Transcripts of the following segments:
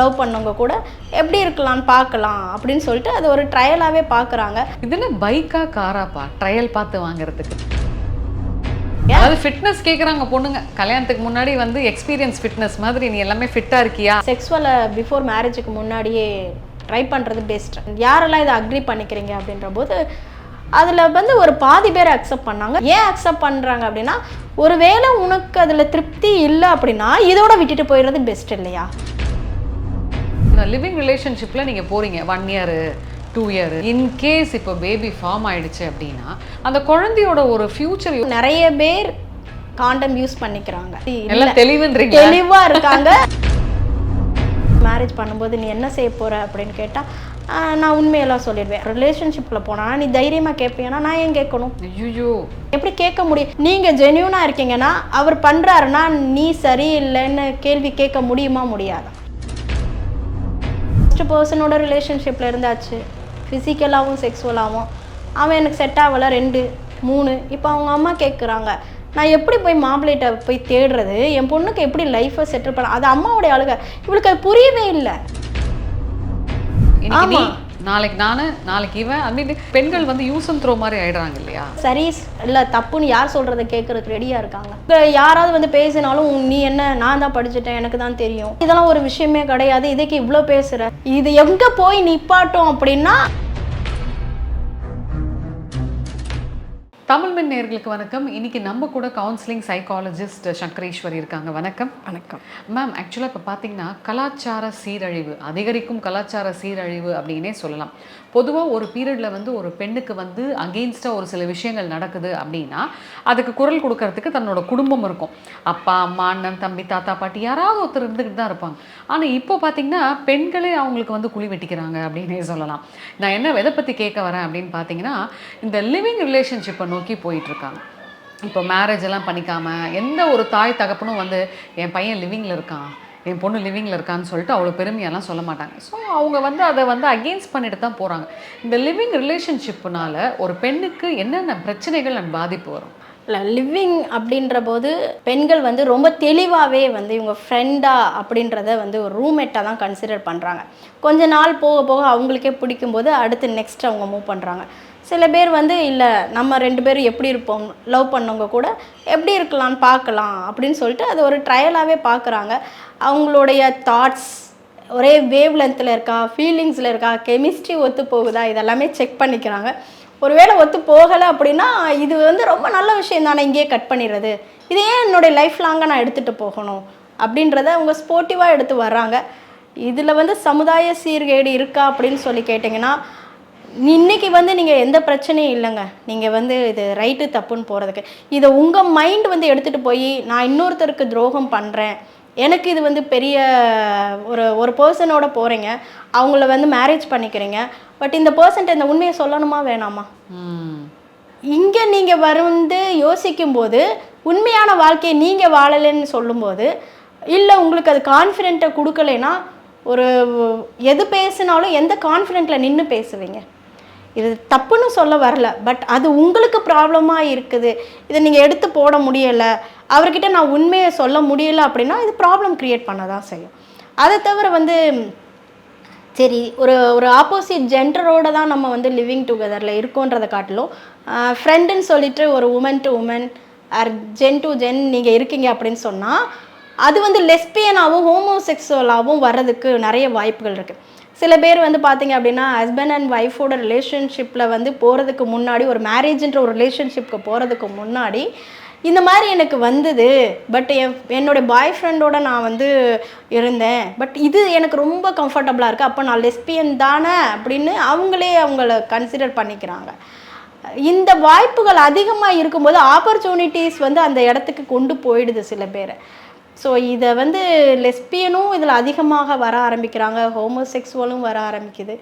Love பண்ணவங்க கூட எப்படி இருக்கலாம்னு பார்க்கலாம் அப்படின்னு சொல்லிட்டு அது ஒரு ட்ரையலாகவே பார்க்குறாங்க. இதுல பைக்கா காராப்பா? ட்ரையல் பார்த்து வாங்குறதுக்கு. அதாவது ஃபிட்னஸ் கேக்குறாங்க பொண்ணுங்க. கல்யாணத்துக்கு முன்னாடி வந்து எக்ஸ்பீரியன்ஸ் ஃபிட்னஸ் மாதிரி நீ எல்லாமே ஃபிட்டா இருக்கியா? செக்ஸுவலை பிஃபோர் மேரேஜுக்கு முன்னாடியே ட்ரை பண்ணுறது பெஸ்ட் யாரெல்லாம் இதை அக்ரி பண்ணிக்கிறீங்க அப்படின்ற போது அதில் வந்து ஒரு பாதி பேர் அக்செப்ட் பண்ணாங்க. ஏன் அக்செப்ட் பண்ணுறாங்க அப்படின்னா ஒருவேளை உனக்கு அதில் திருப்தி இல்லை அப்படின்னா இதோட விட்டுட்டு போயிடுறது பெஸ்ட் இல்லையா? லிவிங் ரிலேஷன்ஷிப்ல நீங்க போறீங்க one year two year in case இப்போ பேபி ஃபார்ம் ஆயிடுச்சு அப்படின்னா அந்த குழந்தையோட ஒரு ஃபியூச்சர் நிறைய பேர் காண்டம் யூஸ் பண்ணிக்கிறாங்க. எல்லாம் தெளிவுன்றீங்க தெளிவா இருக்காங்க. மேரேஜ் பண்ணும்போது நீ என்ன செய்ய போற அப்படின்னு கேட்டா ஆஹ், நான் உண்மையெல்லாம் சொல்லிடுவேன். ரிலேஷன்ஷிப்பில் போனா நீ தைரியமா கேட்பீங்கன்னா நான் ஏன் கேட்கணும்? ஐயோ எப்படி கேட்க முடியும்? நீங்க ஜென்யூனா இருக்கீங்கன்னா அவர் பண்றாருன்னா நீ சரியில்லைன்னு கேள்வி கேட்க முடியுமா முடியாதா? ஃபஸ்ட்டு பர்சனோட ரிலேஷன்ஷிப்பில் இருந்தாச்சு. ஃபிசிக்கலாகவும் செக்ஸுவலாகவும் அவன் எனக்கு செட் ஆகலை ரெண்டு மூணு. இப்போ அவங்க அம்மா கேட்குறாங்க நான் எப்படி போய் மாப்பிள்ளைகிட்ட போய் தேடுறது? என் பொண்ணுக்கு எப்படி லைஃப்பை செட்டில் பண்ண அது அம்மாவுடைய அழுக. இவளுக்கு அது புரியவே இல்லை. இன்னைக்கு நீ ஆமா. நாளைக்கு நானு நாளைக்கு இவன் அப்படின்னு பெண்கள் வந்து யூஸ் அண்ட் த்ரோ மாதிரி ஆயிடுறாங்க இல்லையா? சரி இல்லை தப்புன்னு யார் சொல்கிறத கேட்கறதுக்கு ரெடியாக இருக்காங்க? யாராவது வந்து பேசினாலும் நீ என்ன நான் தான் படிச்சுட்டேன் எனக்கு தான் தெரியும். இதெல்லாம் ஒரு விஷயமே கிடையாது. இதுக்கு இவ்வளோ பேசுகிற இது எங்கே போய் நிப்பாட்டும் அப்படின்னா தமிழ் மின் நேர்களுக்கு வணக்கம். இன்னைக்கு நம்ம கூட கவுன்சிலிங் சைக்காலஜிஸ்ட் சங்கரேஸ்வரி இருக்காங்க. வணக்கம். வணக்கம். மேம் ஆக்சுவலாக இப்போ பார்த்தீங்கன்னா கலாச்சார சீரழிவு அதிகரிக்கும் கலாச்சார சீரழிவு அப்படின்னே சொல்லலாம். பொதுவாக ஒரு பீரியடில் வந்து ஒரு பெண்ணுக்கு வந்து அகெயின்ஸ்டாக ஒரு சில விஷயங்கள் நடக்குது அப்படின்னா அதுக்கு குரல் கொடுக்கறதுக்கு தன்னோட குடும்பம் இருக்கும். அப்பா அம்மா அண்ணன் தம்பி தாத்தா பாட்டி யாராவது ஒருத்தர் இருந்துக்கிட்டு தான் இருப்பாங்க. ஆனால் இப்போ பார்த்தீங்கன்னா பெண்களே அவங்களுக்கு வந்து குழி வெட்டிக்கிறாங்க அப்படின்னே சொல்லலாம். நான் என்ன எதை பற்றி கேட்க வரேன் அப்படின்னு பார்த்தீங்கன்னா இந்த லிவிங் ரிலேஷன்ஷிப்பை நோக்கி போயிட்டுருக்காங்க இப்போ மேரேஜ் எல்லாம் பண்ணிக்காமல் எந்த ஒரு தாய் தகப்பனும் வந்து என் பையன் லிவிங்கில் இருக்கான். என் பொண்ணு லிவிங்கில் இருக்கான்னு சொல்லிட்டு அவ்வளோ பெருமையெல்லாம் சொல்ல மாட்டாங்க. ஸோ அவங்க வந்து அதை வந்து அகெயின்ஸ்ட் பண்ணிட்டு தான் போகிறாங்க இந்த லிவிங் ரிலேஷன்ஷிப்னால ஒரு பெண்ணுக்கு என்னென்ன பிரச்சனைகள் and பாதிப்பு வரும்? இல்லை லிவிங் அப்படின்ற போது பெண்கள் வந்து ரொம்ப தெளிவாகவே வந்து இவங்க ஃப்ரெண்டா அப்படின்றத வந்து ஒரு ரூம்மேட்டாக தான் கன்சிடர் பண்ணுறாங்க கொஞ்ச நாள் போக போக அவங்களுக்கே பிடிக்கும்போது அடுத்து நெக்ஸ்ட் அவங்க மூவ் பண்ணுறாங்க சில பேர் வந்து இல்லை நம்ம ரெண்டு பேரும் எப்படி இருப்போம்? லவ் பண்ணவங்க கூட எப்படி இருக்கலாம்னு பார்க்கலாம்? அப்படின்னு சொல்லிட்டு அது ஒரு ட்ரையலாகவே பார்க்குறாங்க. அவங்களுடைய தாட்ஸ் ஒரே வேவ் லென்த்தில் இருக்கா ஃபீலிங்ஸில் இருக்கா கெமிஸ்ட்ரி ஒத்து போகுதா இதெல்லாமே செக் பண்ணிக்கிறாங்க. ஒருவேளை ஒத்து போகலை அப்படின்னா இது வந்து ரொம்ப நல்ல விஷயம் தானே இங்கேயே கட் பண்ணிடுறது. இது ஏன் என்னுடைய லைஃப் லாங்காக நான் எடுத்துகிட்டு போகணும்? அப்படின்றத அவங்க ஸ்போர்ட்டிவாக எடுத்து வர்றாங்க. இதில் வந்து சமுதாய சீர்கேடு இருக்கா அப்படின்னு சொல்லி கேட்டிங்கன்னா இன்னைக்கு வந்து நீங்கள் எந்த பிரச்சனையும் இல்லைங்க. நீங்கள் வந்து இது ரைட்டு தப்புன்னு போகிறதுக்கு இதை உங்கள் மைண்ட் வந்து எடுத்துகிட்டு போய் நான் இன்னொருத்தருக்கு துரோகம் பண்ணுறேன் எனக்கு இது வந்து பெரிய ஒரு ஒரு பர்சனோட போகிறீங்க அவங்கள வந்து மேரேஜ் பண்ணிக்கிறீங்க. பட் இந்த பர்சன்ட் இந்த உண்மையை சொல்லணுமா வேணாமா? இங்கே நீங்கள் வந்து யோசிக்கும்போது உண்மையான வாழ்க்கையை நீங்கள் வாழலைன்னு சொல்லும்போது இல்லை உங்களுக்கு அது கான்ஃபிடென்ட்டை கொடுக்கலைன்னா ஒரு எது பேசினாலும் எந்த கான்ஃபிடென்ட்டில் நின்று பேசுவீங்க? இது தப்புன்னு சொல்ல வரல பட் அது உங்களுக்கு ப்ராப்ளமாக இருக்குது. இதை நீங்கள் எடுத்து போட முடியலை. அவர்கிட்ட நான் உண்மையை சொல்ல முடியல அப்படின்னா இது ப்ராப்ளம் க்ரியேட் பண்ண தான் செய்யும். அதை தவிர வந்து சரி ஒரு ஒரு ஆப்போசிட் ஜெண்டரோட தான் நம்ம வந்து லிவிங் டுகெதரில் இருக்கோன்றதை காட்டிலும் ஃப்ரெண்டுன்னு சொல்லிட்டு ஒரு woman to woman or gen to gen நீங்கள் இருக்கீங்க அப்படின்னு சொன்னால் அது வந்து லெஸ்பியனாகவும் ஹோமோசெக்ஸுவலாகவும் வர்றதுக்கு நிறைய வாய்ப்புகள் இருக்குது சில பேர் வந்து பார்த்தீங்க அப்படின்னா ஹஸ்பண்ட் அண்ட் ஒய்ஃபோட ரிலேஷன்ஷிப்பில் வந்து போகிறதுக்கு முன்னாடி ஒரு மேரேஜ்ன்ற ஒரு ரிலேஷன்ஷிப்க்கு போகிறதுக்கு முன்னாடி இந்த மாதிரி எனக்கு வந்தது. பட் என் என்னுடைய பாய் ஃப்ரெண்டோட நான் வந்து இருந்தேன். பட் இது எனக்கு ரொம்ப கம்ஃபர்டபுளாக இருக்குது அப்போ நான் லெஸ்பியன் தானே அப்படின்னு அவங்களே அவங்கள கன்சிடர் பண்ணிக்கிறாங்க. இந்த வாய்ப்புகள் அதிகமாக இருக்கும்போது ஆப்பர்ச்சுனிட்டிஸ் வந்து அந்த இடத்துக்கு கொண்டு போயிடுது சில பேரை. ஸோ இதை வந்து லெஸ்பியனும் இதில் அதிகமாக வர ஆரம்பிக்கிறாங்க. ஹோமோசெக்ஸுவலும் வர ஆரம்பிக்குது.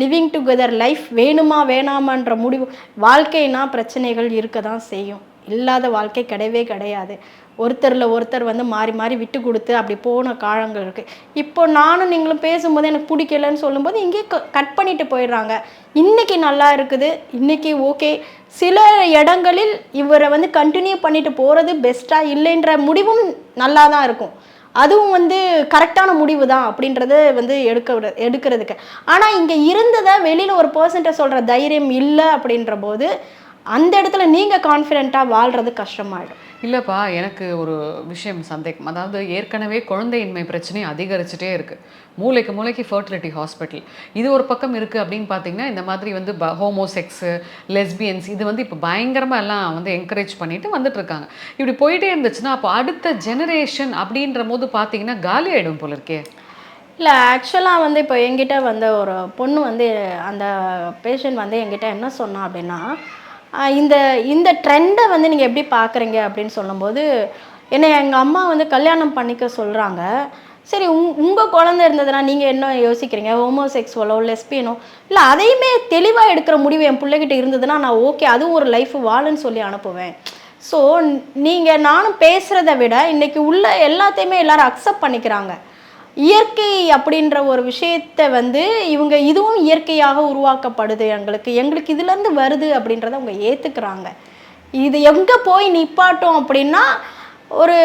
லிவிங் டுகெதர் லைஃப் வேணுமா வேணாமான்ற முடிவு வாழ்க்கைனா பிரச்சனைகள் இருக்க தான் செய்யும். இல்லாத வாழ்க்கை கிடையவே கிடையாது. ஒருத்தரில் ஒருத்தர் வந்து மாறி மாறி விட்டு கொடுத்து அப்படி போன காலங்கள் இருக்குது இப்போ நானும் நீங்களும் பேசும்போது எனக்கு பிடிக்கலன்னு சொல்லும்போது இங்கேயே கட் பண்ணிட்டு போயிடுறாங்க. இன்றைக்கி நல்லா இருக்குது இன்றைக்கி ஓகே. சில இடங்களில் இவரை வந்து கண்டினியூ பண்ணிட்டு போகிறது பெஸ்ட்டாக இல்லைன்ற முடிவும் நல்லா தான் இருக்கும். அதுவும் வந்து கரெக்டான முடிவு தான் அப்படின்றத வந்து எடுக்க எடுக்கிறதுக்கு. ஆனால் இங்கே இருந்ததை வெளியில் ஒரு பர்சன்ட்டை சொல்கிற தைரியம் இல்லை அப்படின்ற போது அந்த இடத்துல நீங்கள் கான்ஃபிடென்ட்டாக வாழ்கிறது கஷ்டமாயிடும். இல்லைப்பா எனக்கு ஒரு விஷயம் சந்தேகம். அதாவது ஏற்கனவே குழந்தையின்மை பிரச்சனை அதிகரிச்சுட்டே இருக்கு. மூளைக்கு மூளைக்கு ஃபர்டிலிட்டி ஹாஸ்பிட்டல் இது ஒரு பக்கம் இருக்கு அப்படின்னு பார்த்தீங்கன்னா இந்த மாதிரி வந்து ப ஹோமோசெக்ஸு லெஸ்பியன்ஸ் இது வந்து இப்போ பயங்கரமாக எல்லாம் வந்து என்கரேஜ் பண்ணிட்டு வந்துட்டு இருக்காங்க இப்படி போயிட்டே இருந்துச்சுன்னா அப்போ அடுத்த ஜெனரேஷன் அப்படின்ற போது பார்த்தீங்கன்னா காலி ஆகிடும் போல இருக்கே. இல்லை ஆக்சுவலாக வந்து இப்போ எங்கிட்ட வந்த ஒரு பொண்ணு வந்து அந்த பேஷண்ட் வந்து எங்கிட்ட என்ன சொன்னா அப்படின்னா இந்த இந்த ட்ரெண்டை வந்து நீங்கள் எப்படி பார்க்குறீங்க அப்படின்னு சொல்லும்போது என்னை எங்கள் அம்மா வந்து கல்யாணம் பண்ணிக்க சொல்கிறாங்க சரி உங் உங்கள் குழந்தை இருந்ததுன்னா நீங்கள் என்ன யோசிக்கிறீங்க? ஹோமோசெக்ஸுவலோ லெஸ்பியனோ இல்லை அதையுமே தெளிவாக எடுக்கிற முடிவு என் பிள்ளைகிட்ட இருந்ததுன்னா நான் ஓகே அதுவும் ஒரு லைஃப் வாழன்னு சொல்லி அனுப்புவேன். ஸோ நீங்கள் நானும் பேசுகிறத விட இன்றைக்கி உள்ள எல்லாத்தையுமே எல்லோரும் அக்செப்ட் பண்ணிக்கிறாங்க. இயற்கை அப்படின்ற ஒரு விஷயத்தை வந்து இவங்க இதுவும் இயற்கையாக உருவாக்கப்படுது. எங்களுக்கு எங்களுக்கு இதுலேருந்து வருது அப்படின்றத அவங்க ஏற்றுக்கிறாங்க இது எங்கே போய் நிப்பாட்டும் அப்படின்னா ஒரு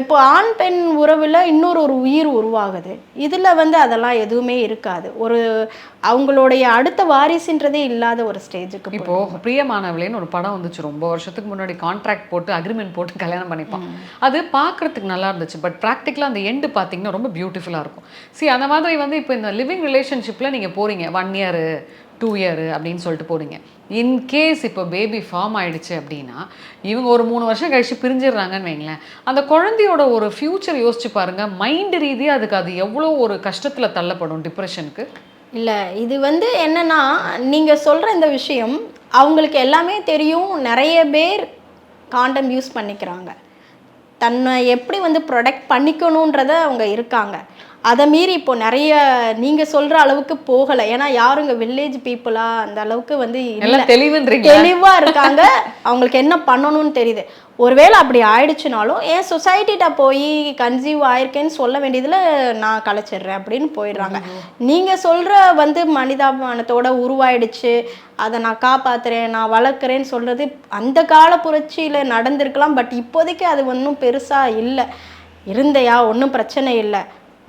இப்போ ஆண் பெண் உறவில் இன்னொரு ஒரு உயிர் உருவாகுது. இதில் வந்து அதெல்லாம் எதுவுமே இருக்காது. ஒரு அவங்களுடைய அடுத்த வாரிசுன்றதே இல்லாத ஒரு ஸ்டேஜுக்கு இப்போ பிரியமானவளேன்னு ஒரு படம் வந்துச்சு. ரொம்ப வருஷத்துக்கு முன்னாடி கான்ட்ராக்ட் போட்டு அக்ரிமெண்ட் போட்டு கல்யாணம் பண்ணிப்பான். அது பார்க்கறதுக்கு நல்லா இருந்துச்சு. பட் ப்ராக்டிக்கலாக அந்த எண்டு பார்த்தீங்கன்னா ரொம்ப பியூட்டிஃபுல்லாக இருக்கும். See அந்த மாதிரி வந்து இப்போ இந்த லிவிங் ரிலேஷன்ஷிப்பில் நீங்கள் போறீங்க. ஒன் இயரு டூ இயரு அப்படின்னு சொல்லிட்டு போடுங்க. இன்கேஸ் இப்போ பேபி ஃபார்ம் ஆயிடுச்சு அப்படின்னா இவங்க ஒரு மூணு வருஷம் கழிச்சு பிரிஞ்சிடுறாங்கன்னு வைங்களேன். அந்த குழந்தையோட ஒரு ஃப்யூச்சர் யோசிச்சு பாருங்க. மைண்டு ரீதியாக அதுக்கு அது எவ்வளோ ஒரு கஷ்டத்தில் தள்ளப்படும் டிப்ரெஷனுக்கு இல்லை இது வந்து என்னன்னா நீங்கள் சொல்கிற இந்த விஷயம் அவங்களுக்கு எல்லாமே தெரியும். நிறைய பேர் காண்டம் யூஸ் பண்ணிக்கிறாங்க. தன்னை எப்படி வந்து ப்ரொடெக்ட் பண்ணிக்கணுன்றத அவங்க இருக்காங்க. அதை மீறி இப்போ நிறைய நீங்கள் சொல்கிற அளவுக்கு போகலை. ஏன்னா யாரும் இங்கே வில்லேஜ் பீப்புளாக அந்த அளவுக்கு வந்து தெளிவா இருக்காங்க. அவங்களுக்கு என்ன பண்ணணும்னு தெரியுது. ஒருவேளை அப்படி ஆயிடுச்சுனாலும் ஏன் சொசைட்டிட்ட போய் கன்சீவ் ஆயிருக்கேன்னு சொல்ல வேண்டியதுல நான் கலைச்சிடுறேன் அப்படின்னு போயிடுறாங்க. நீங்க சொல்ற வந்து மனிதாபிமானத்தோட உருவாயிடுச்சு. அதை நான் காப்பாத்துறேன் நான் வளர்க்குறேன்னு சொல்றது அந்த கால புரட்சியில நடந்திருக்கலாம். பட் இப்போதைக்கு அது ஒன்றும் பெருசா இல்லை. இருந்தையா? ஒன்றும் பிரச்சனை இல்லை.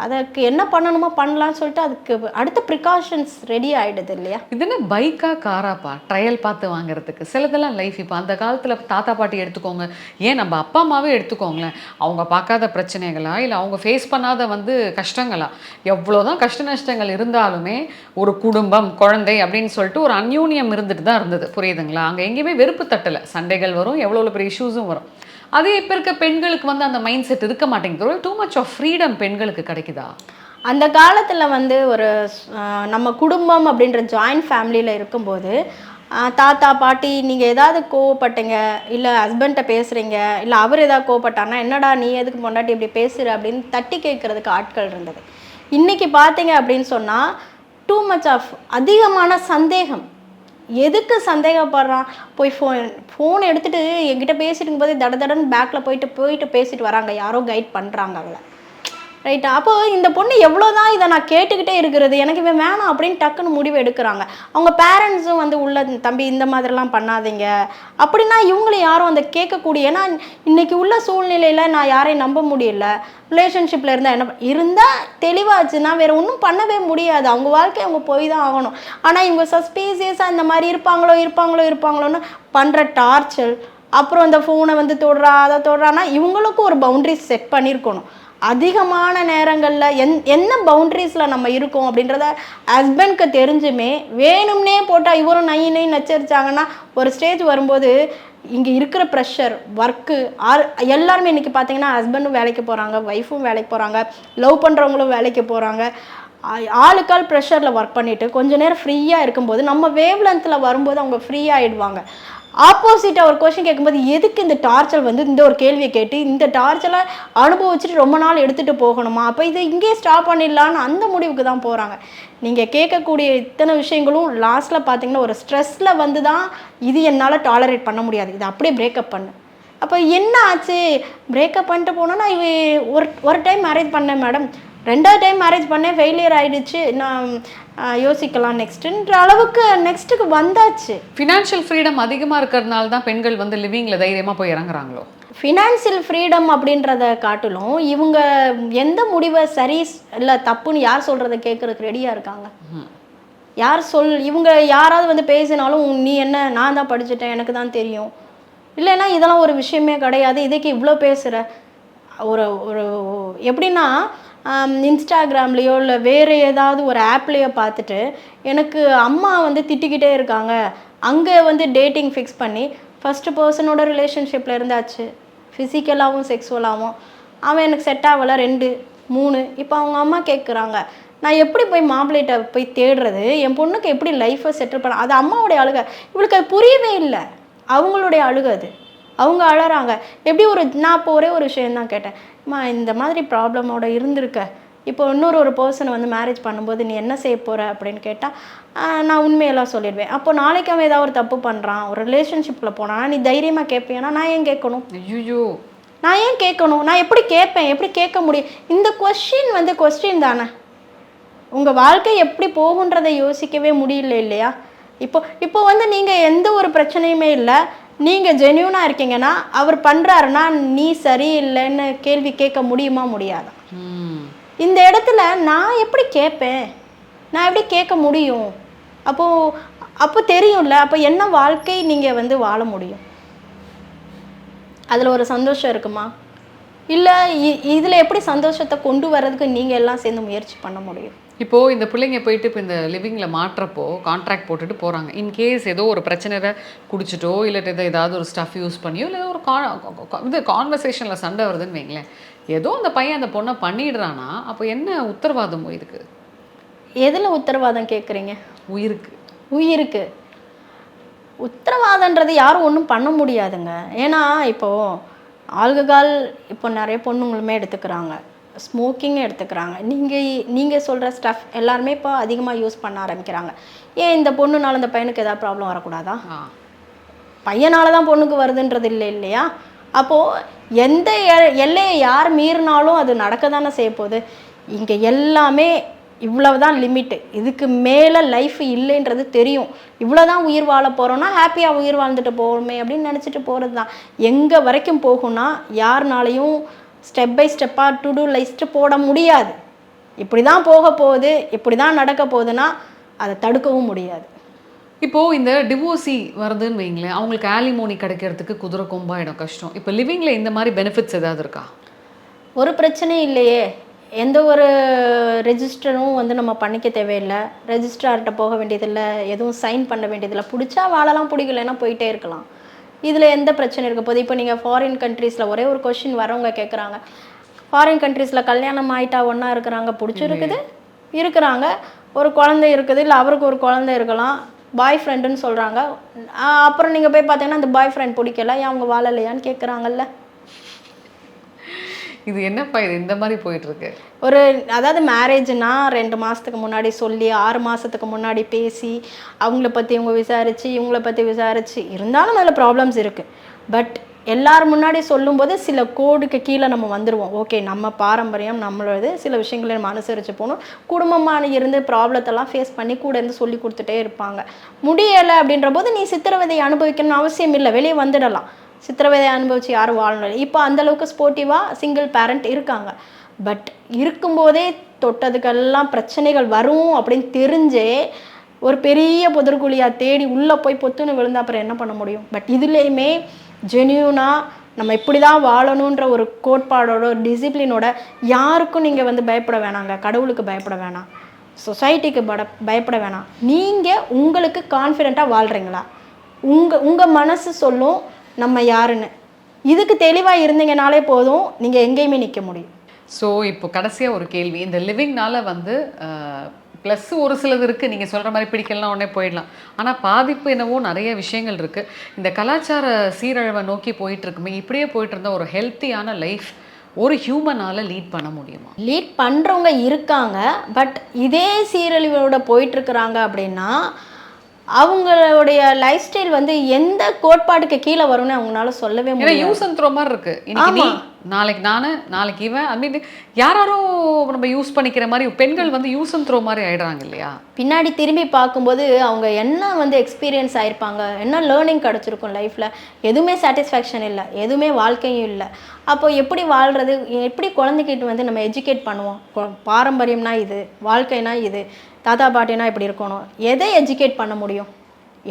அதுக்கு என்ன பண்ணணுமோ பண்ணலாம்னு சொல்லிட்டு அதுக்கு அடுத்த ப்ரிகாஷன்ஸ் ரெடி ஆகிடுது இல்லையா? இது என்ன பைக்கா காராப்பா ட்ரையல் பார்த்து வாங்குறதுக்கு. சிலதெல்லாம் லைஃப் இப்போ அந்த காலத்தில் தாத்தா பாட்டி எடுத்துக்கோங்க. ஏன் நம்ம அப்பா அம்மாவே எடுத்துக்கோங்களேன். அவங்க பார்க்காத பிரச்சனைகளா? இல்லை அவங்க ஃபேஸ் பண்ணாத வந்து கஷ்டங்களா? எவ்வளோதான் கஷ்ட நஷ்டங்கள் இருந்தாலுமே ஒரு குடும்பம் குழந்தை அப்படின்னு சொல்லிட்டு ஒரு அந்யூன்யம் இருந்துட்டு தான் இருந்தது. புரியுதுங்களா? அங்கே எங்கேயுமே வெறுப்பு தட்டலை. சண்டைகள் வரும் எவ்வளோ பெரிய இஷ்யூஸும் வரும். அதே இப்போ இருக்க பெண்களுக்கு வந்து அந்த மைண்ட் செட் இருக்க மாட்டேங்குது. டூ மச் ஆஃப் ஃப்ரீடம் பெண்களுக்கு கிடைக்குதா? அந்த காலத்தில் வந்து ஒரு நம்ம குடும்பம் அப்படின்ற ஜாயிண்ட் ஃபேமிலியில் இருக்கும்போது தாத்தா பாட்டி நீங்கள் ஏதாவது கோவப்பட்டீங்க இல்லை ஹஸ்பண்ட்டை பேசுகிறீங்க இல்லை அவர் ஏதாவது கோவப்பட்டானா என்னடா நீ எதுக்கு பொண்டாட்டி இப்படி பேசுகிற அப்படின்னு தட்டி கேட்குறதுக்கு ஆட்கள் இருந்தது. இன்றைக்கி பார்த்தீங்க அப்படின்னு சொன்னால் டூ மச் ஆஃப் அதிகமான சந்தேகம் எதுக்கு சந்தேகப்படுறான்? போய் ஃபோன் ஃபோன் எடுத்துட்டு என்கிட்ட பேசிட்டு இருக்கும்போது தட தடன்னு பேக்கில் போயிட்டு போயிட்டு பேசிட்டு வராங்க. யாரோ கைட் பண்ணுறாங்க அவளை. ரைட்டா அப்போ இந்த பொண்ணு எவ்வளோதான் இதை நான் கேட்டுக்கிட்டே இருக்கிறது எனக்கு இவன் வேணாம் அப்படின்னு டக்குன்னு முடிவு எடுக்கிறாங்க. அவங்க பேரண்ட்ஸும் வந்து உள்ள தம்பி இந்த மாதிரிலாம் பண்ணாதீங்க. அப்படின்னா இவங்களை யாரும் அந்த கேட்கக்கூடிய ஏன்னா இன்னைக்கு உள்ள சூழ்நிலையில் நான் யாரையும் நம்ப முடியல. ரிலேஷன்ஷிப்பில் இருந்தால் என்ன இருந்தால் தெளிவாச்சுன்னா வேறு ஒன்றும் பண்ணவே முடியாது. அவங்க வாழ்க்கை அவங்க போய் தான் ஆகணும். ஆனால் இவங்க சஸ்பீசியஸாக இந்த மாதிரி இருப்பாங்களோ இருப்பாங்களோ இருப்பாங்களோன்னு பண்ணுற டார்ச்சர் அப்புறம் அந்த ஃபோனை வந்து தொடுறா அதை தொடுறான்னா இவங்களுக்கும் ஒரு பவுண்ட்ரி செட் பண்ணியிருக்கணும் அதிகமான நேரங்களில் என் என்ன பவுண்ட்ரிஸில் நம்ம இருக்கோம் அப்படின்றத ஹஸ்பண்ட்க்கு தெரிஞ்சுமே வேணும்னே போட்டால் இவரும் நை நை நச்சரிச்சாங்கன்னா ஒரு ஸ்டேஜ் வரும்போது இங்கே இருக்கிற ப்ரெஷர் ஒர்க்கு ஆர் எல்லாருமே இன்றைக்கி பார்த்தீங்கன்னா ஹஸ்பண்டும் வேலைக்கு போகிறாங்க ஒய்ஃபும் வேலைக்கு போகிறாங்க லவ் பண்ணுறவங்களும் வேலைக்கு போகிறாங்க ஆளுக்கால் ப்ரெஷரில் ஒர்க் பண்ணிவிட்டு கொஞ்ச நேரம் ஃப்ரீயாக இருக்கும்போது நம்ம வேவ் லென்த்தில் வரும்போது அவங்க ஃப்ரீ ஆகிடுவாங்க ஆப்போசிட்டாக ஒரு கொஷின் கேட்கும்போது எதுக்கு இந்த டார்ச்சர் வந்து இந்த ஒரு கேள்வியை கேட்டு இந்த டார்ச்சரை அனுபவிச்சுட்டு ரொம்ப நாள் எடுத்துகிட்டு போகணுமா? அப்போ இதை இங்கேயே ஸ்டாப் பண்ணிடலான்னு அந்த முடிவுக்கு தான் போகிறாங்க நீங்கள் கேட்கக்கூடிய இத்தனை விஷயங்களும் லாஸ்ட்டில் பார்த்தீங்கன்னா ஒரு ஸ்ட்ரெஸ்ஸில் வந்து தான் இது என்னால் டாலரேட் பண்ண முடியாது. இதை அப்படியே பிரேக்கப் பண்ணு. அப்போ என்ன ஆச்சு? பிரேக்கப் பண்ணிட்டு போனோன்னா இவ ஒரு ஒரு டைம் மேரேஜ் பண்ணேன் மேடம் ரெண்டாவது டைம் மேரேஜ் பண்ணேன் ஃபெயிலியர் ஆயிடுச்சு. நான் யோசிக்கலாம் நெக்ஸ்ட்டுன்ற அளவுக்கு நெக்ஸ்ட்டுக்கு வந்தாச்சு. ஃபினான்ஷியல் ஃப்ரீடம் அதிகமாக இருக்கிறதுனால தான் பெண்கள் வந்து லிவிங்கில் தைரியமாக போய் இறங்குறாங்களோ? ஃபினான்சியல் ஃப்ரீடம் அப்படின்றத காட்டிலும் இவங்க எந்த முடிவை சரி இல்லை தப்புன்னு யார் சொல்கிறத கேட்குறதுக்கு ரெடியாக இருக்காங்க? யார் சொல் இவங்க யாராவது வந்து பேசினாலும் நீ என்ன நான் தான் படிச்சுட்டேன் எனக்கு தான் தெரியும். இல்லைன்னா இதெல்லாம் ஒரு விஷயமே கிடையாது. இதுக்கு இவ்வளோ பேசுகிற ஒரு ஒரு எப்படின்னா இன்ஸ்டாகிராம்லேயோ இல்லை வேறு ஏதாவது ஒரு ஆப்லேயோ பார்த்துட்டு எனக்கு அம்மா வந்து திட்டிக்கிட்டே இருக்காங்க. அங்கே வந்து டேட்டிங் ஃபிக்ஸ் பண்ணி ஃபஸ்ட்டு பர்சனோட ரிலேஷன்ஷிப்பில் இருந்தாச்சு. ஃபிசிக்கலாகவும் செக்ஸுவலாகவும் அவன் எனக்கு செட் ஆகலை ரெண்டு மூணு. இப்போ அவங்க அம்மா கேட்குறாங்க நான் எப்படி போய் மாப்பிள்ளைகிட்ட போய் தேடுறது? என் பொண்ணுக்கு எப்படி லைஃப்பை செட்டில் பண்ண அது அம்மாவுடைய அழுகை. இவளுக்கு அது புரியவே இல்லை. அவங்களுடைய அழுகை அது. அவங்க அழறாங்க. எப்படி ஒரு நான் இப்போ ஒரே ஒரு விஷயம் தான் கேட்டேன். அம்மா இந்த மாதிரி ப்ராப்ளமோட இருந்திருக்க. இப்போ இன்னொரு ஒரு பர்சனை வந்து மேரேஜ் பண்ணும்போது நீ என்ன செய்ய போகிற அப்படின்னு கேட்டால் நான் உண்மையெல்லாம் சொல்லிடுவேன். அப்போ நாளைக்கு அவன் ஏதாவது ஒரு தப்பு பண்ணுறான் ஒரு ரிலேஷன்ஷிப்பில் போனானா நீ தைரியமாக கேட்பியானா நான் ஏன் கேட்கணும்? ஐயோ நான் ஏன் கேட்கணும்? நான் எப்படி கேட்பேன்? எப்படி கேட்க முடியும்? இந்த கொஸ்டின் வந்து கொஸ்டின் தானே. உங்கள் வாழ்க்கை எப்படி போகுன்றதை யோசிக்கவே முடியல இல்லையா? இப்போ இப்போ வந்து நீங்கள் எந்த ஒரு பிரச்சனையுமே இல்லை. நீங்கள் ஜென்யூனாக இருக்கீங்கன்னா அவர் பண்ணுறாருன்னா நீ சரியில்லைன்னு கேள்வி கேட்க முடியுமா முடியாதா? இந்த இடத்துல நான் எப்படி கேட்பேன்? நான் எப்படி கேட்க முடியும்? அப்போது அப்போ தெரியும்ல அப்போ என்ன வாழ்க்கை நீங்கள் வந்து வாழ முடியும்? அதில் ஒரு சந்தோஷம் இருக்குமா? இல்லை இதில் எப்படி சந்தோஷத்தை கொண்டு வர்றதுக்கு நீங்கள் எல்லாம் சேர்ந்து முயற்சி பண்ண முடியும்? இப்போ இந்த பிள்ளைங்க போயிட்டு இப்போ இந்த லிவிங்ல மாட்டுறப்போ கான்ட்ராக்ட் போட்டுட்டு போறாங்க. இன் கேஸ் ஏதோ ஒரு பிரச்சனையை குடிச்சிட்டோ ஏதோ ஏதாவது ஒரு ஸ்டஃப் யூஸ் பண்ணியோ இல்லை ஒரு கா இது கான்வர்சேஷன்ல சண்டை வருதுன்னு வைங்களேன். ஏதோ அந்த பையன் அந்த பொண்ணை பண்ணிடுறானா அப்போ என்ன உத்தரவாதம் இதுக்கு? எதில் உத்தரவாதம் கேட்குறீங்க உயிருக்கு. உயிருக்கு. உத்தரவாதன்றது யாரும் ஒன்றும் பண்ண முடியாதுங்க. ஏன்னா இப்போது ஆல்கஹால் இப்போ நிறைய பொண்ணுங்களுமே எடுத்துக்கிறாங்க. ஸ்மோக்கிங் எடுத்துக்கிறாங்க. நீங்கள் நீங்கள் சொல்கிற ஸ்டஃப் எல்லாருமே இப்போ அதிகமாக யூஸ் பண்ண ஆரம்பிக்கிறாங்க. ஏன் இந்த பொண்ணுனால இந்த பையனுக்கு ஏதாவது ப்ராப்ளம் வரக்கூடாதா? பையனால தான் பொண்ணுக்கு வருதுன்றது இல்லை இல்லையா? அப்போது எந்த எல்லையை யார் மீறினாலும் அது நடக்க தானே செய்ய போகுது. இங்கே எல்லாமே இவ்வளவுதான் லிமிட்டு இதுக்கு மேலே லைஃப் இல்லைன்றது தெரியும். இவ்வளோதான் உயிர் வாழ போகிறோன்னா ஹாப்பியாக உயிர் வாழ்ந்துட்டு போகிறோமே அப்படின்னு நினச்சிட்டு போகிறது தான் எங்கே வரைக்கும் போகும்னா யாருனாலையும் ஸ்டெப் பை ஸ்டெப்பாக டு டூ லிஸ்ட்டு போட முடியாது. இப்படி தான் போக போகுது இப்படி தான் நடக்க போகுதுன்னா அதை தடுக்கவும் முடியாது. இப்போ இந்த டிவோர்ஸி வருதுன்னு வைங்களேன் அவங்களுக்கு ஆலிமோனி கிடைக்கிறதுக்கு குதிரை கொம்பாயிடும் கஷ்டம். இப்போ லிவிங்ல இந்த மாதிரி பெனிஃபிட்ஸ் ஏதாவது இருக்கா? ஒரு பிரச்சனையும் இல்லையே. எந்த ஒரு ரெஜிஸ்டரும் வந்து நம்ம பண்ணிக்க தேவையில்லை. ரெஜிஸ்ட்ரார்கிட்ட போக வேண்டியதில்லை எதுவும் சைன் பண்ண வேண்டியதில்லை. பிடிச்சா வாழலாம் பிடிக்கலைன்னா போயிட்டே இருக்கலாம். இதில் எந்த பிரச்சனை இருக்க? போகுது இப்போ நீங்கள் ஃபாரின் கண்ட்ரீஸில் ஒரே ஒரு கொஷின் வரவங்க கேட்குறாங்க ஃபாரின் கண்ட்ரீஸில் கல்யாணம் ஆகிட்டா ஒன்றா இருக்கிறாங்க பிடிச்சிருக்குது? இருக்கிறாங்க. ஒரு குழந்தை இருக்குது இல்லை அவருக்கு ஒரு குழந்தை இருக்கலாம். பாய் ஃப்ரெண்டுன்னு சொல்கிறாங்க அப்புறம் நீங்கள் போய் பார்த்தீங்கன்னா அந்த பாய் ஃப்ரெண்ட் பிடிக்கல. ஏன் அவங்க வாழலையான்னு கேட்குறாங்கல்ல இது என்னப்பா இது? இந்த மாதிரி போயிட்டு இருக்கு ஒரு அதாவது மேரேஜ்னா ரெண்டு மாதத்துக்கு முன்னாடி சொல்லி ஆறு மாதத்துக்கு முன்னாடி பேசி அவங்கள பற்றி இவங்க விசாரித்து இவங்கள பற்றி விசாரித்து இருந்தாலும் அதில் ப்ராப்ளம்ஸ் இருக்குது பட் எல்லார் முன்னாடி சொல்லும்போது சில கோடுக்கு கீழே நம்ம வந்துடுவோம் ஓகே நம்ம பாரம்பரியம் நம்மளோடது சில விஷயங்களை நம்ம அனுசரித்து போகணும். குடும்பமான இருந்து ப்ராப்ளத்தெல்லாம் ஃபேஸ் பண்ணி கூட இருந்து சொல்லி கொடுத்துட்டே இருப்பாங்க. முடியலை அப்படின்ற போது நீ சித்திரவதை அனுபவிக்கணும்னு அவசியம் இல்லை. வெளியே வந்துடலாம். சித்திரவதையை அனுபவிச்சு யாரும் வாழணும் இப்போ அந்தளவுக்கு ஸ்போர்ட்டிவாக சிங்கிள் பேரண்ட் இருக்காங்க. பட் இருக்கும்போதே தொட்டதுக்கெல்லாம் பிரச்சனைகள் வரும் அப்படின்னு தெரிஞ்சே ஒரு பெரிய புதர்குழியாக தேடி உள்ளே போய் பொத்துன்னு விழுந்தா அப்புறம் என்ன பண்ண முடியும்? பட் இதுலேயுமே ஜென்யூனாக நம்ம இப்படி தான் வாழணுன்ற ஒரு கோட்பாடோட ஒரு டிசிப்ளினோட யாருக்கும் நீங்கள் வந்து பயப்பட வேணாங்க. கடவுளுக்கு பயப்பட வேணாம். சொசைட்டிக்கு பட பயப்பட வேணாம். நீங்கள் உங்களுக்கு கான்ஃபிடெண்ட்டாக வாழ்கிறீங்களா உங்கள் உங்கள் மனசு சொல்லும் நம்ம யாருன்னு. இதுக்கு தெளிவாக இருந்தீங்கனாலே போதும் நீங்கள் எங்கேயுமே நிற்க முடியும். ஸோ இப்போ கடைசியாக ஒரு கேள்வி. இந்த லிவிங்னால வந்து ப்ளஸ் ஒரு சிலது இருக்குது நீங்கள் சொல்கிற மாதிரி பிடிக்கலாம் உடனே போயிடலாம். ஆனால் பாதிப்பு என்னவோ நிறைய விஷயங்கள் இருக்குது இந்த கலாச்சார சீரழிவை நோக்கி போயிட்டு இருக்குமே இப்படியே போயிட்டு இருந்தால் ஒரு ஹெல்த்தியான லைஃப் ஒரு ஹியூமனால் லீட் பண்ண முடியுமா? லீட் பண்ணுறவங்க இருக்காங்க பட் இதே சீரழிவோட போயிட்டுருக்குறாங்க அப்படின்னா அவங்களுடைய லைஃப் ஸ்டைல் வந்து எந்த கோட்பாட்டுக்கு கீழே வரும்னு அவங்களால சொல்லவே முடியாது. யூஸ் அண்ட் த்ரோ மாதிரி இருக்கு. இன்னைக்கு. நாளைக்கு நான் நாளைக்கு இவன் மீன் யாராரோ நம்ம யூஸ் பண்ணிக்கிற மாதிரி பெண்கள் வந்து யூஸ் அண்ட் த்ரோ மாதிரி ஆயிடுறாங்க இல்லையா? பின்னாடி திரும்பி பார்க்கும்போது அவங்க என்ன வந்து எக்ஸ்பீரியன்ஸ் ஆயிருப்பாங்க? என்ன லேர்னிங் கிடச்சிருக்கும் லைஃப்பில் எதுவுமே சாட்டிஸ்ஃபேக்ஷன் இல்லை. எதுவுமே வாழ்க்கையும் இல்லை. அப்போ எப்படி வாழ்கிறது எப்படி குழந்தைகிட்ட வந்து நம்ம எஜுகேட் பண்ணுவோம்? பாரம்பரியம்னா இது வாழ்க்கைனா இது. தாத்தா பாட்டினா இப்படி இருக்கணும். எதை எஜுகேட் பண்ண முடியும்?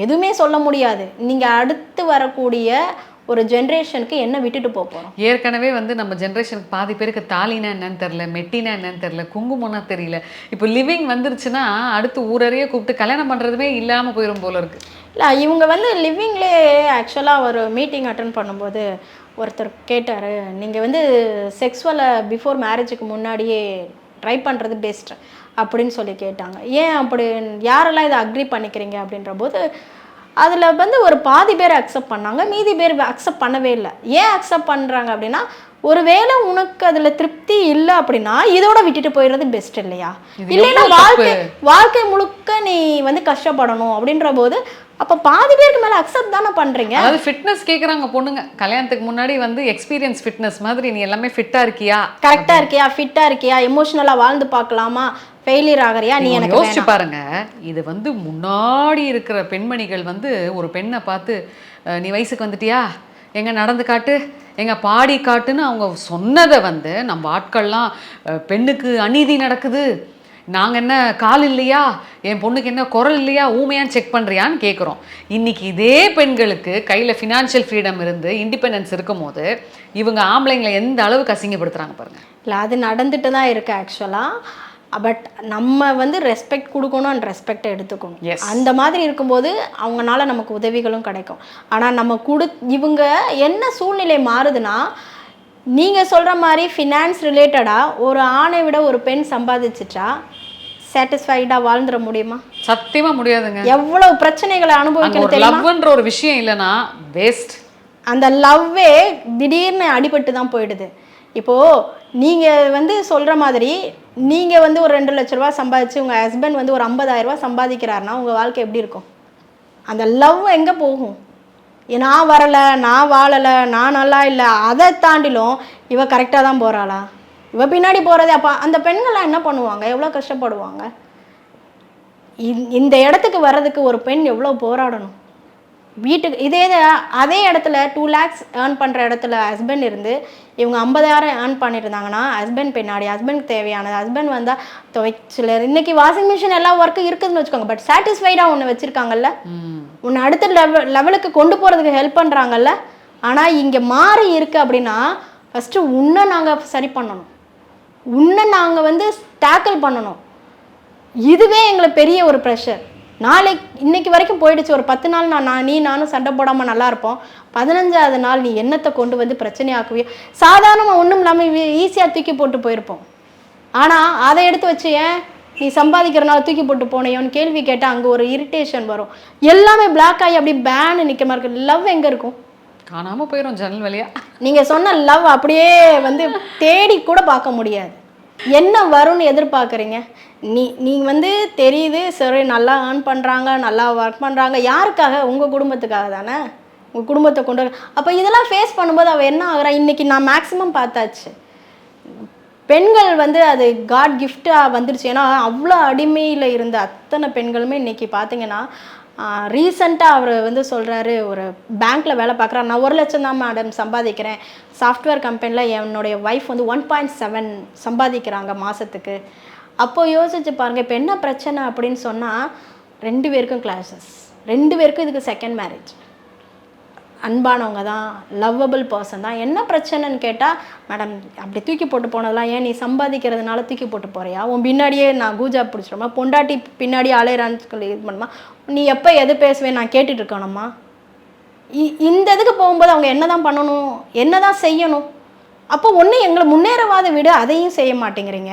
எதுவுமே சொல்ல முடியாது. நீங்கள் அடுத்து வரக்கூடிய ஒரு ஜென்ரேஷனுக்கு என்ன விட்டுட்டு போக போகிறோம் ஏற்கனவே வந்து நம்ம ஜென்ரேஷனுக்கு பாதி பேருக்கு தாலினா என்னன்னு தெரில மெட்டினா என்னன்னு தெரில குங்குமம்னா தெரியல. இப்போ லிவிங் வந்துருச்சுன்னா அடுத்து ஊரறையே கூப்பிட்டு கல்யாணம் பண்ணுறதுமே இல்லாமல் போயிடும் போல இருக்கு. இல்லை இவங்க வந்து லிவிங்லே ஆக்சுவலாக ஒரு மீட்டிங் அட்டன் பண்ணும்போது ஒருத்தர் கேட்டார் நீங்கள் வந்து செக்ஸுவலை பிஃபோர் மேரேஜுக்கு முன்னாடியே ட்ரை பண்ணுறது பெஸ்ட் அப்படின்னு சொல்லி கேட்டாங்க. ஏன் அப்படி யாரெல்லாம் இதை அக்ரி பண்ணிக்கிறீங்க அப்படின்ற போது அதில் வந்து ஒரு பாதி பேர் அக்செப்ட் பண்ணாங்க. மீதி பேர் அக்செப்ட் பண்ணவே இல்லை. ஏன் அக்செப்ட் பண்ணுறாங்க அப்படின்னா ஒருவேளை உனக்கு அதில் திருப்தி இல்லை அப்படின்னா இதோட விட்டுட்டு போயிடுறது பெஸ்ட் இல்லையா? இல்லைன்னா வாழ்க்கை வாழ்க்கை முழுக்க நீ வந்து கஷ்டப்படணும் அப்படின்ற போது அப்போ பாதி பேருக்கு மேலே அக்செப்ட் தானே பண்ணுறீங்க அதாவது ஃபிட்னஸ் கேட்குறாங்க பொண்ணுங்க. கல்யாணத்துக்கு முன்னாடி வந்து எக்ஸ்பீரியன்ஸ் ஃபிட்னஸ் மாதிரி நீ எல்லாமே ஃபிட்டாக இருக்கியா? கரெக்டாக இருக்கியா? ஃபிட்டாக இருக்கியா? எமோஷ்னலாக வாழ்ந்து பார்க்கலாமா? ஃபெயிலியர் ஆகறியா? நீ எனக்கு யோசிச்சு. பாருங்க. இது வந்து முன்னாடி இருக்கிற பெண்மணிகள் வந்து ஒரு பெண்ணை பார்த்து நீ வயசுக்கு வந்துட்டியா? எங்க நடந்து காட்டு? எங்க பாடி காட்டுன்னு அவங்க சொன்னதை வந்து நம்ம ஆட்கள்லாம் பெண்ணுக்கு அநீதி நடக்குது. நாங்க என்ன கால் இல்லையா? என் பொண்ணுக்கு என்ன குரல் இல்லையா? ஊமையான்னு செக் பண்றியான்னு கேட்குறோம் இன்னைக்கு இதே பெண்களுக்கு கையில ஃபினான்ஷியல் ஃப்ரீடம் இருந்து இண்டிபெண்டன்ஸ் இருக்கும் போது இவங்க ஆம்பளைங்களை எந்த அளவுக்கு அசிங்கப்படுத்துறாங்க பாருங்க. இல்லை அது நடந்துட்டு தான் இருக்கு ஆக்சுவலாக பட் நம்ம வந்து ரெஸ்பெக்ட் கொடுக்கணும் அண்ட் ரெஸ்பெக்டை எடுத்துக்கணும். அந்த மாதிரி இருக்கும்போது அவங்கனால நமக்கு உதவிகளும் கிடைக்கும். ஆனால் நம்ம கொடு இவங்க என்ன சூழ்நிலை மாறுதுன்னா நீங்கள் சொல்கிற மாதிரி ஃபினான்ஸ் ரிலேட்டடாக ஒரு ஆணை விட ஒரு பெண் சம்பாதிச்சிட்டா சாட்டிஸ்ஃபைடாக வாழ்ந்துட முடியுமா? சத்தியமா முடியாதுங்க. எவ்வளவு பிரச்சனைகளை அனுபவிக்கணும் தெரியுமா? லவ்ன்ற ஒரு விஷயம் இல்லைன்னா வேஸ்ட் அந்த லவ்வே திடீர்னு அடிபட்டு தான் போயிடுது. இப்போது நீங்கள் வந்து சொல்கிற மாதிரி நீங்கள் வந்து ஒரு ரெண்டு லட்ச ரூபா சம்பாதிச்சு உங்கள் ஹஸ்பண்ட் வந்து ஒரு ஐம்பதாயிரரூபா சம்பாதிக்கிறாருன்னா உங்கள் வாழ்க்கை எப்படி இருக்கும்? அந்த லவ் எங்கே போகும்? நான் வரலை நான் வாழலை நான் நல்லா இல்லை அதை தாண்டிலும் இவ கரெக்டாக தான் போகிறாளா இவ பின்னாடி போகிறதே அப்போ அந்த பெண்கள்லாம் என்ன பண்ணுவாங்க? எவ்வளோ கஷ்டப்படுவாங்க? இந்த இடத்துக்கு வர்றதுக்கு ஒரு பெண் எவ்வளோ போராடணும்? வீட்டுக்கு இதே இது அதே இடத்துல டூ லேக்ஸ் ஏர்ன் பண்ணுற இடத்துல ஹஸ்பண்ட் இருந்து இவங்க ஐம்பதாயிரம் ஏர்ன் பண்ணியிருந்தாங்கன்னா ஹஸ்பண்ட் பின்னாடி ஹஸ்பண்ட்க்கு தேவையானது. ஹஸ்பண்ட் வந்தால் துவைச்சல இன்னைக்கு வாஷிங் மிஷின் எல்லா ஒர்க்கும் இருக்குதுன்னு வச்சுக்கோங்க. பட் சாட்டிஸ்ஃபைடாக ஒன்று வச்சுருக்காங்கல்ல. உன்னை அடுத்த லெவல் லெவலுக்கு கொண்டு போகிறதுக்கு ஹெல்ப் பண்ணுறாங்கல்ல ஆனால் இங்கே மாறி இருக்கு அப்படின்னா ஃபஸ்ட்டு உன்னை நாங்கள் சரி பண்ணணும். உன்னை நாங்கள் வந்து டேக்கிள் பண்ணணும். இதுவே எங்களுக்கு பெரிய ஒரு ப்ரெஷர் நாளைக்கு இன்னைக்கு வரைக்கும் போயிடுச்சு. ஒரு பத்து நாள் நான் நான் நீ நானும் சண்டை போடாமல் நல்லா இருப்போம். பதினஞ்சாவது நாள் நீ என்னத்தை கொண்டு வந்து பிரச்சனையாக்குவியோ? சாதாரணமாக ஒன்றும் இல்லாமல் ஈஸியாக தூக்கி போட்டு போயிருப்போம். ஆனால் அதை எடுத்து வச்சு ஏன் நீ சம்பாதிக்கிறனால தூக்கி போட்டு போனையோன்னு கேள்வி கேட்டால் அங்கே ஒரு இரிட்டேஷன் வரும். எல்லாமே பிளாக் ஆகி அப்படி பேனு நிற்க மாதிரி இருக்கு. லவ் எங்கே இருக்கும்? காணாம போயிடும் ஜன்னல் வழியா. நீங்கள் சொன்ன லவ் அப்படியே வந்து தேடி கூட பார்க்க முடியாது. என்ன வரும்னு எதிர்பார்க்குறீங்க? நீ நீங்கள் வந்து தெரியுது சரி நல்லா ஏர்ன் பண்ணுறாங்க நல்லா ஒர்க் பண்ணுறாங்க யாருக்காக? உங்கள் குடும்பத்துக்காக தானே? உங்கள் குடும்பத்தை கொண்டு வர அப்போ இதெல்லாம் ஃபேஸ் பண்ணும்போது அவள் என்ன ஆகுறா? இன்னைக்கு நான் மேக்ஸிமம் பார்த்தாச்சு. பெண்கள் வந்து அது காட் கிஃப்டாக வந்துருச்சு. ஏன்னா அவ்வளோ அடிமையில் இருந்த அத்தனை பெண்களுமே இன்னைக்கு பார்த்தீங்கன்னா ரீசண்டாக அவர் வந்து சொல்கிறாரு ஒரு பேங்க்கில் வேலை பார்க்குறாரு. நான் ஒரு லட்சம் தான் மேடம் சம்பாதிக்கிறேன். சாஃப்ட்வேர் கம்பெனியில் என்னுடைய ஒய்ஃப் வந்து ஒன் பாயிண்ட் செவன் சம்பாதிக்கிறாங்க மாதத்துக்கு அப்போது யோசிச்சு பாருங்கள் இப்போ என்ன பிரச்சனை அப்படின்னு சொன்னால் ரெண்டு பேருக்கும் கிளாஸஸ் ரெண்டு பேருக்கும் இதுக்கு செகண்ட் மேரேஜ் அன்பானவங்க தான் லவ்வபிள் பர்சன் தான். என்ன பிரச்சனைன்னு கேட்டால் மேடம் அப்படி தூக்கி போட்டு போனதெல்லாம் ஏன் நீ சம்பாதிக்கிறதுனால தூக்கி போட்டு போறியா? உன் பின்னாடியே நான் கூஜா பிடிச்சிடுமா பொண்டாட்டி பின்னாடி அலையிறான்னு சொல்லி இது பண்ணுமா? நீ எப்போ எது பேசுவேன் நான் கேட்டுட்டு இருக்கணுமா இ- இந்த இதுக்கு போகும்போது அவங்க என்ன தான் பண்ணணும்? என்ன தான் செய்யணும்? அப்போ ஒன்று எங்களை முன்னேறவாத விட அதையும் செய்ய மாட்டேங்கிறீங்க.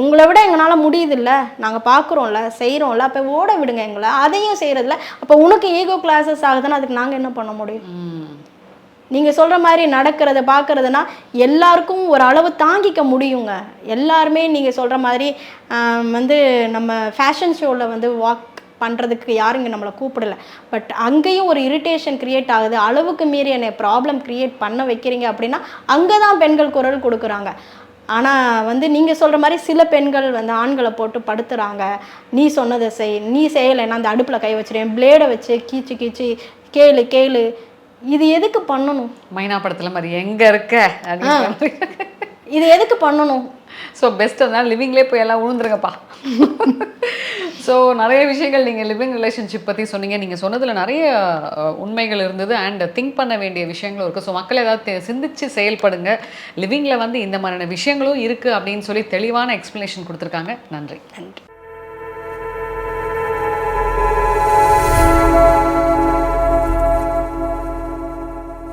உங்களை விட எங்களால் முடியுதுல்ல. நாங்கள் பார்க்குறோம்ல செய்கிறோம்ல அப்போ ஓட விடுங்க எங்களை. அதையும் செய்கிறதில்ல அப்போ உனக்கு ஈகோ கிளாஸஸ் ஆகுதுன்னா அதுக்கு நாங்கள் என்ன பண்ண முடியும்? நீங்கள் சொல்கிற மாதிரி நடக்கிறத பார்க்குறதுனா எல்லாருக்கும் ஒரு அளவு தாங்கிக்க முடியுங்க. எல்லாருமே நீங்கள் சொல்கிற மாதிரி வந்து நம்ம ஃபேஷன் ஷோவில் வந்து வாக் பண்ணுறதுக்கு யாரும் இங்கே நம்மளை கூப்பிடல. பட் அங்கேயும் ஒரு இரிட்டேஷன் கிரியேட் ஆகுது. அளவுக்கு மீறி என்னை ப்ராப்ளம் கிரியேட் பண்ண வைக்கிறீங்க அப்படின்னா அங்கே தான் பெண்கள் குரல் கொடுக்குறாங்க. ஆனால் வந்து நீங்கள் சொல்கிற மாதிரி சில பெண்கள் வந்து ஆண்களை போட்டு படுத்துறாங்க. நீ சொன்னதை செய். நீ செய்யலைன்னா அந்த அடுப்பில் கை வச்சிருவேன் பிளேடை வச்சு கீச்சு கீச்சு கேளு கேளு. இது எதுக்கு பண்ணணும்? மைனா படத்துல மாதிரி எங்க இருக்க? இது எதுக்கு பண்ணணும்? ஸோ பெஸ்ட் அதனால் லிவிங்லேயே போய் எல்லாம் உழுந்துருங்கப்பா ஸோ நிறைய விஷயங்கள் நீங்கள் லிவிங் ரிலேஷன்ஷிப் பற்றி சொன்னீங்க. நீங்கள் சொன்னதில் நிறைய உண்மைகள் இருந்தது அண்ட் திங்க் பண்ண வேண்டிய விஷயங்களும் இருக்குது ஸோ மக்கள் ஏதாவது சிந்திச்சு செயல்படுங்க. லிவிங்கில் வந்து இந்த மாதிரியான விஷயங்களும் இருக்குது அப்படின்னு சொல்லி தெளிவான எக்ஸ்ப்ளனேஷன் கொடுத்துருக்காங்க. நன்றி. நன்றி.